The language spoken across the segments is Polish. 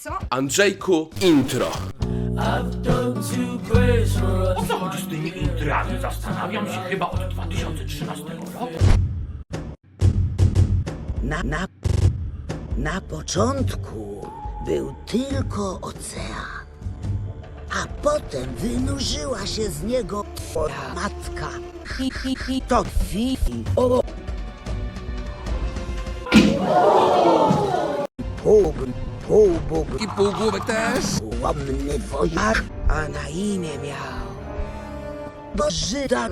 Co? Andrzejku, intro. O co chodzi z tymi intrami? Zastanawiam się chyba od 2013 roku. Na, na, na początku był tylko ocean, a potem wynurzyła się z niego twoja matka. Hi, hi, hi, to fi, o. półbóg, I półgłówek też. łomny wojar, a na imię miał Bożydar.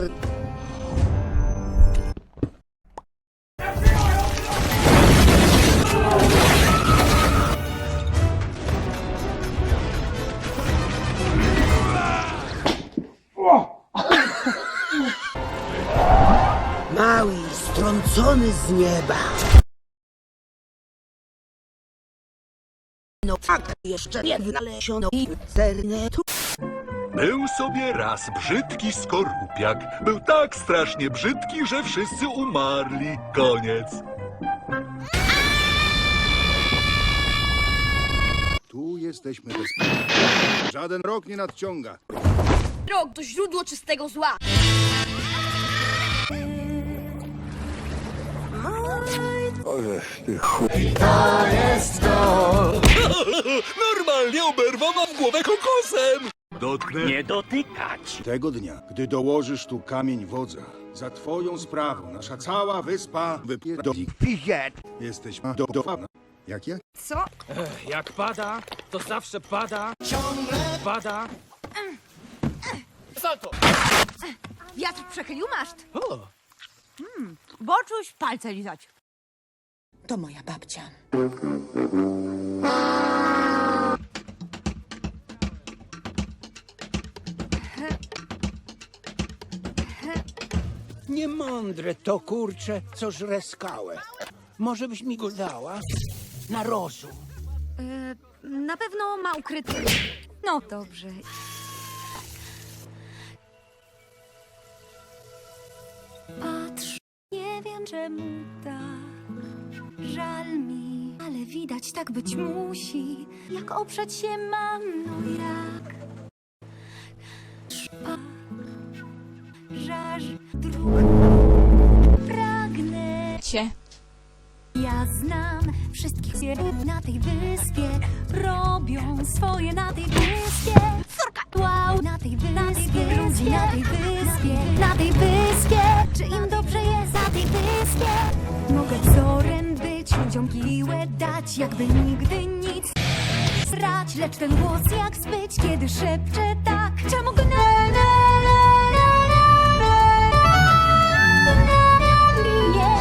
Mały strącony z nieba. No tak, jeszcze nie wynaleziono internetu. Był sobie raz brzydki skorupiak. Był tak strasznie brzydki, że wszyscy umarli. Koniec. Tu jesteśmy bezpieczni. Żaden rok nie nadciąga. Rok to źródło czystego zła. Normalnie oberwała w głowę kokosem. Dotknę. Nie dotykać. Tego dnia, gdy dołożysz tu kamień wodza, za twoją sprawą nasza cała wyspa wypierdoli. Jesteś do, do, Jak ja? Co? Jak pada, to zawsze pada. Ciągle pada. Salto! Wiatr przechylił maszt. Boczuś, palce lizać. To moja babcia. Niemądre to kurcze, co żre skałę. Może byś mi go dała? Na rozum. Na pewno ma ukryty. No dobrze. Patrz, nie wiem czemu tak żal mi, ale widać tak być musi. Jak oprzeć się mam, no jak? Trwa, żaż dróg pragnę Cię. ja znam wszystkich na tej wyspie Robią swoje na tej wyspie Wow, na tej wyspie Ludzi na tej wyspie Na tej wyspie Czy im dobrze jest na tej wyspie? Być Ludziom piłę dać Jakby nigdy nic Srać, lecz ten głos jak zbyć Kiedy szepczę tak Czemu go na, na, na, na, na, na, nie?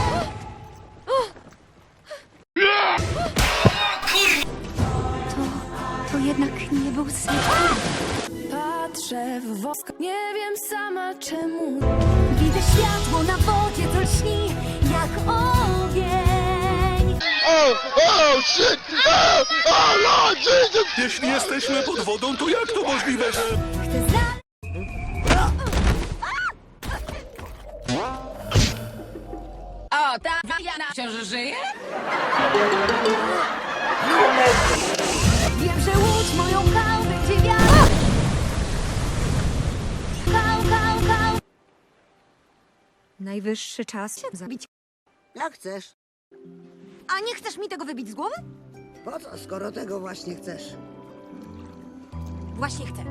To jednak nie był sen. Patrzę w wosk, nie wiem sama czemu. Widzę światło na wodzie, co lśni jak ogień. Jeśli jesteśmy pod wodą, to jak to możliwe, że... O, ta Jana wciąż żyje? Wiem, że łódź moją kał będzie wiatr. Kał, kał, kał. Najwyższy czas się zabić. Jak chcesz? A nie chcesz mi tego wybić z głowy? Po co, skoro tego właśnie chcesz? Właśnie chcę.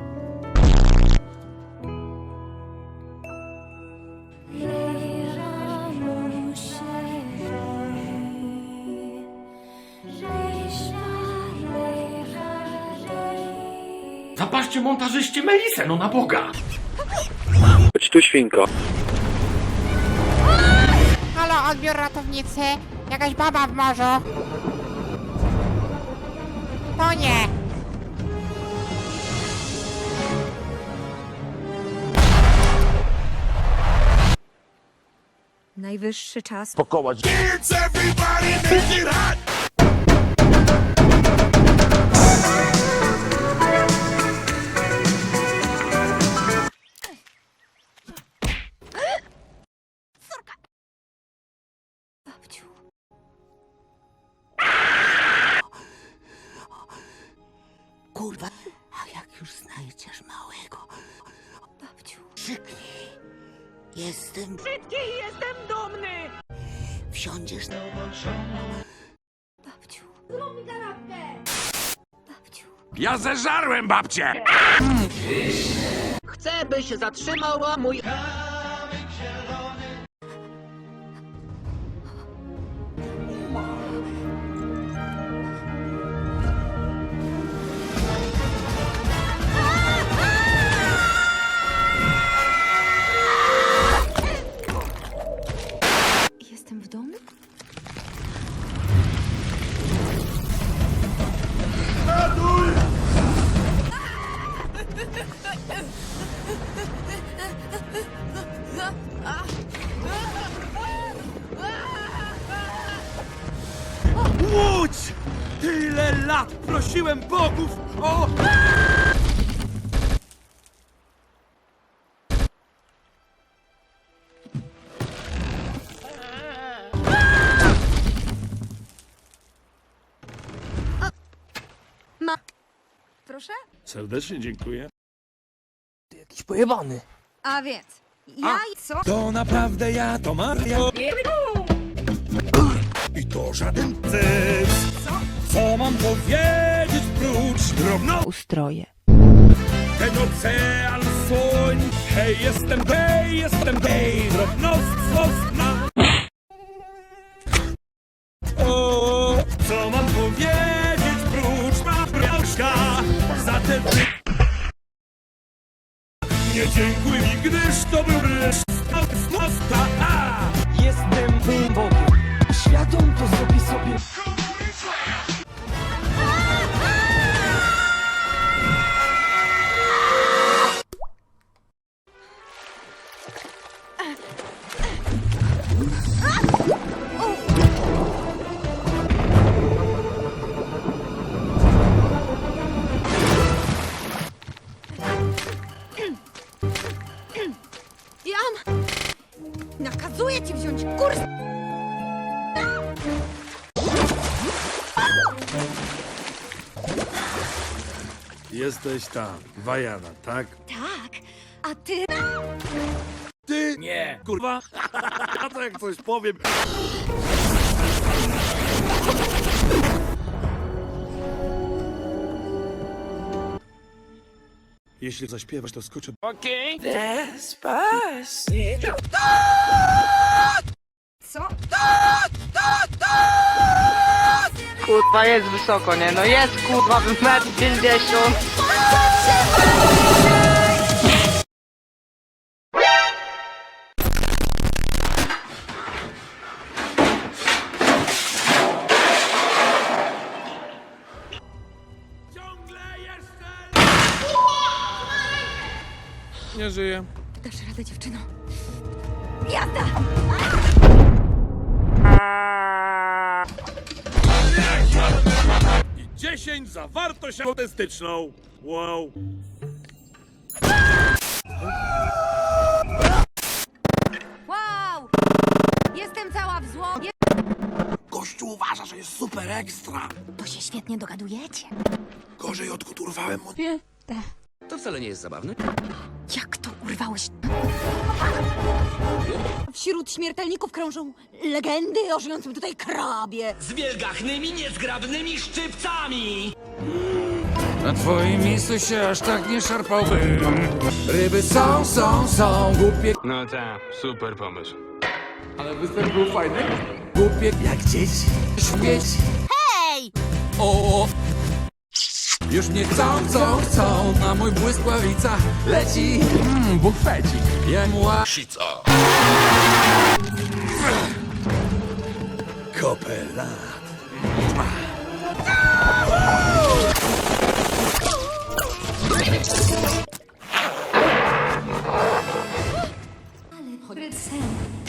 Zapatrzcie montażyście Melisę, no na Boga. Halo, odbiór ratownicy. Jakaś baba w morzu. To nie. Najwyższy czas. Babciu. kurwa. A jak już znajdziesz małego, babciu, krzyknij. Jestem, Brzydki i jestem dumny! wsiądziesz na babciu. Zrób mi kanapkę! Babciu, Ja zeżarłem babcię! Chcę, byś zatrzymała mój lat prosiłem bogów o... Ma... Proszę? Serdecznie dziękuję. Jakiś pojebany. A więc... Ja i co? To naprawdę ja, to Maria. I to żaden cyc. Co mam powiedzieć prócz drobno... Ustroje. Ten ocean słoń. Hej, jestem hej, jestem hej, drobnostna. O, co mam powiedzieć prócz mapraszka za ten. Nie dziękuj mi, gdyż to był ryż. Mosta, a! Jestem tym bogiem. Światom to zrobi sobie. Jesteś ta, Wajana, tak? Tak, a ty... Ty? Nie. Kurwa. A to jak coś powiem. Jeśli zaśpiewasz, to skoczę. Okej. Co? Kurwa, jest wysoko, nie? No jest, kurwa, w metr 50. Ciągle jeszcze! Nie żyję. Dasz radę, dziewczyno. Jazda! 10 za wartość autystyczną. Wow. Wow! Jestem cała w zło... Je... Gościu uważa, że jest super ekstra. To się świetnie dogadujecie. Gorzej odkąd urwałem mu... To wcale nie jest zabawne. Jak to urwałeś? Wśród śmiertelników krążą legendy o żyjącym tutaj krabie. Z wielgachnymi, niezgrabnymi szczypcami! Na twoim miejscu się aż tak nie szarpałbym. Ryby są, są, są głupie. No tak, super pomysł. Ale występ był fajny. Głupie jak dzieci. Śmieci. Hej! O! Już mnie chcą, chcą, chcą. Na mój błyskławica leci. Mmm, bufecik. Jem łasica. Kopela. Ale sen.